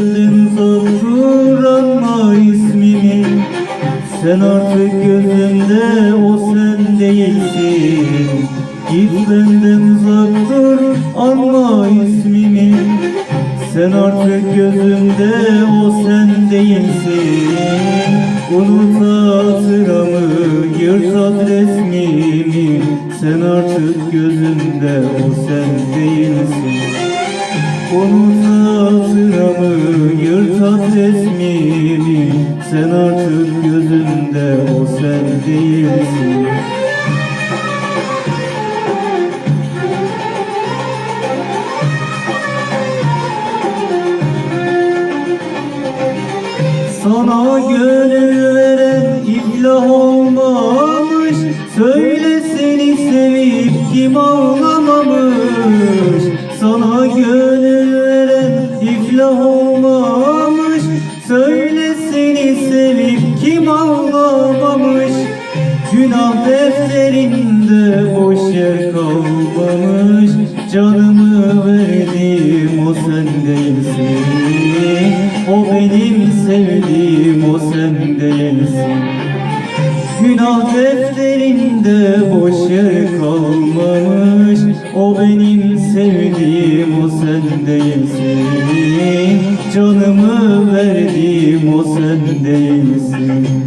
benden uzak dur anma ismimi Sen artık gözümde o sen değilsin. Git benden uzak dur anma ismimi Sen artık gözümde o sen değilsin. Unut hatıramı yırt at resmimi. Sen artık gözümde o sen değilsin. Unut hatıramı yırt at resmimi Sen artık gözümde o sen değilsin. Sana gönül veren iflah olmamış olmamış. Söyle seni sevip kim ağlamamış. Günah defterinde boş yer kalmamış. Canımı verdim o sen değilsin O benim sevdiğim o sen değilsin Günah defterinde boş yer kalmamış. O benim sevdiğim o sen değilsin Canımı verdim o sen değilsin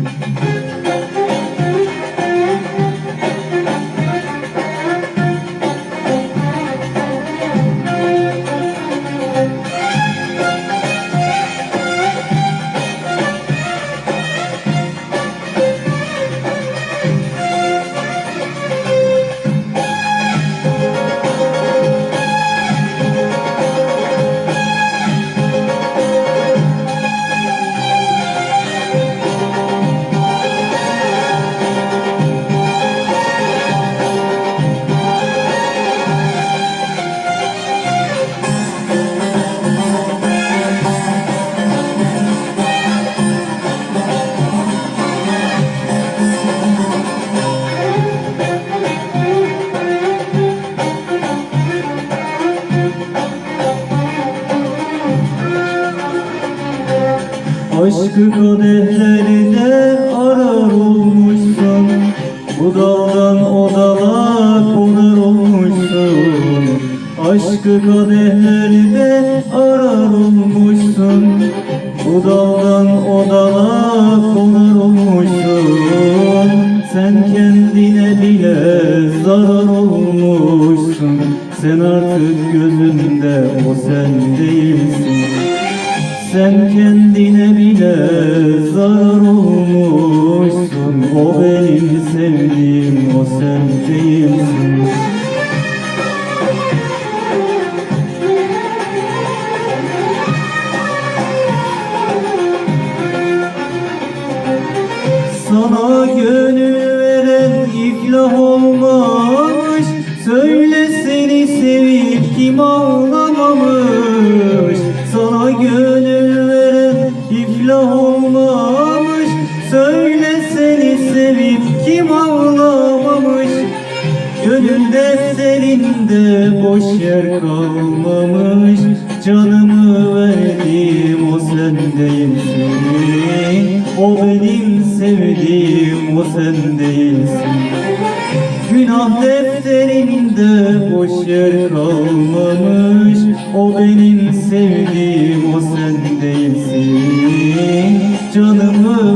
Aşkı kadehlerde arar olmuşsun. Bu daldan o dala konar olmuşsun. Aşkı kadehlerde arar olmuşsun. Bu daldan o dala konar olmuşsun sen kendine bile zarar olmuşsun. O benim sevdiğim o sen değilsin. Sana gönül veren iflah olmamış Defterinde boş yer kalmamış. Canımı verdim o sen değilsin O benim sevdiğim o sen Günah defterinde boş yer kalmamış. O benim sevdiğim o sen Canımı